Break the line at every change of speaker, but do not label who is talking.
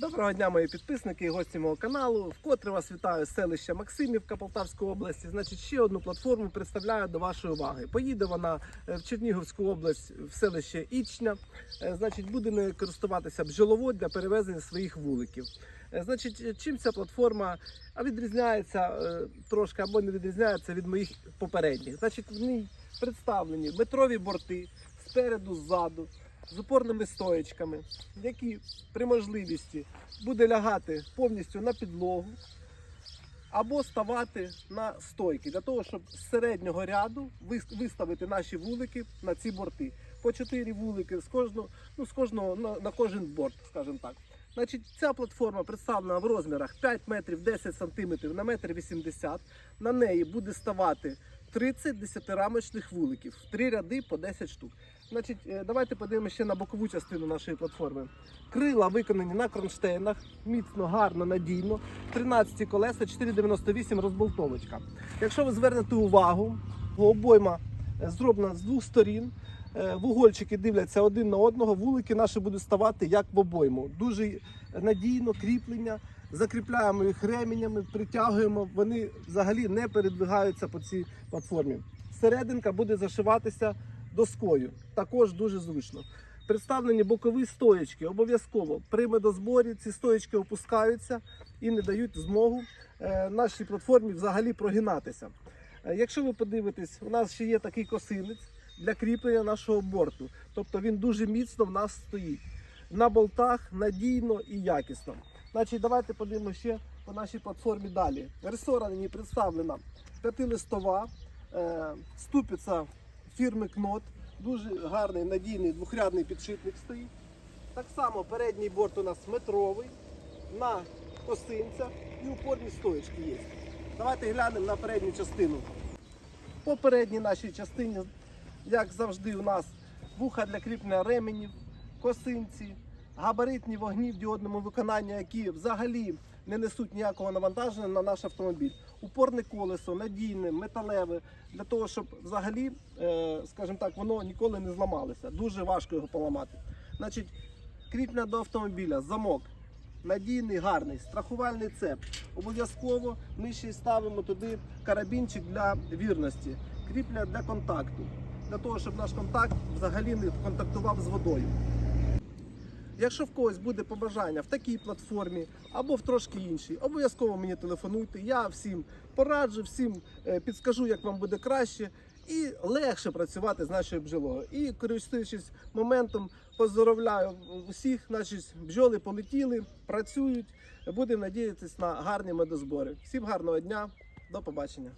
Доброго дня, мої підписники і гості мого каналу. Вкотре вас вітаю з селища Максимівка Полтавської області. Значить, ще одну платформу представляю до вашої уваги. Поїде вона е, в Чернігівську область в селище Ічня. Е, Значить, буде нею користуватися бджоловод для перевезення своїх вуликів. Е, Значить, чим ця платформа відрізняється трошки або не відрізняється від моїх попередніх. Значить, в ній представлені метрові борти спереду, ззаду з опорними стоєчками, які при можливості буде лягати повністю на підлогу або ставати на стойки для того, щоб з середнього ряду виставити наші вулики на ці борти. По 4 вулики з кожного, ну, з кожного на, на кожен борт, скажімо так. Значить, ця платформа представлена в розмірах 5 метрів 10 сантиметрів на метр 80. На неї буде ставати 30 десятирамочних вуликів, в три ряди по 10 штук. Значить, е, давайте подивимося ще на бокову частину нашої платформи. Крила виконані на кронштейнах, міцно, гарно, надійно. 13 колеса, 4,98 розболтовочка. Якщо ви звернете увагу, обойма е, зроблена з двох сторін. Е, Вугольчики дивляться один на одного, вулики наші будуть ставати як в обойму. Дуже надійно кріплення. Закріпляємо їх ременями, притягуємо. Вони взагалі не передвигаються по цій платформі. Серединка буде зашиватися доскою. Також дуже зручно. Представлені бокові стоєчки. Обов'язково при медозборі ці стоєчки опускаються і не дають змогу е, нашій платформі взагалі прогинатися. Е, Якщо ви подивитесь, у нас ще є такий косинець для кріплення нашого борту. Тобто він дуже міцно в нас стоїть. На болтах надійно і якісно. Значить, давайте подивимося ще по нашій платформі далі. Ресора ній представлена п'ятилистова, е, ступиця фірми Кнот. Дуже гарний надійний двохрядний підшипник стоїть. Так само передній борт у нас метровий, на косинцях і упорні стоечки є. Давайте глянемо на передню частину. По передній нашій частині, як завжди, у нас вуха для кріплення ременів, косинці, габаритні вогні в діодному виконанні, які взагалі не несуть ніякого навантаження на наш автомобіль. Упорне колесо, надійне, металеве, для того, щоб взагалі, е, скажімо так, воно ніколи не зламалося. Дуже важко його поламати. Значить, кріплення до автомобіля, замок. Надійний, гарний, страхувальний цеп. Обов'язково ми ще й ставимо туди карабінчик для вірності, кріпля для контакту, для того, щоб наш контакт взагалі не контактував з водою. Якщо в когось буде побажання в такій платформі або в трошки іншій, обов'язково мені телефонуйте. Я всім пораджу, всім е, підскажу, як вам буде краще і легше працювати з нашою бджолою. І користуючись моментом, поздоровляю усіх, наші бджоли полетіли, працюють. Будемо надіятися на гарні медозбори. Всім гарного дня, до побачення.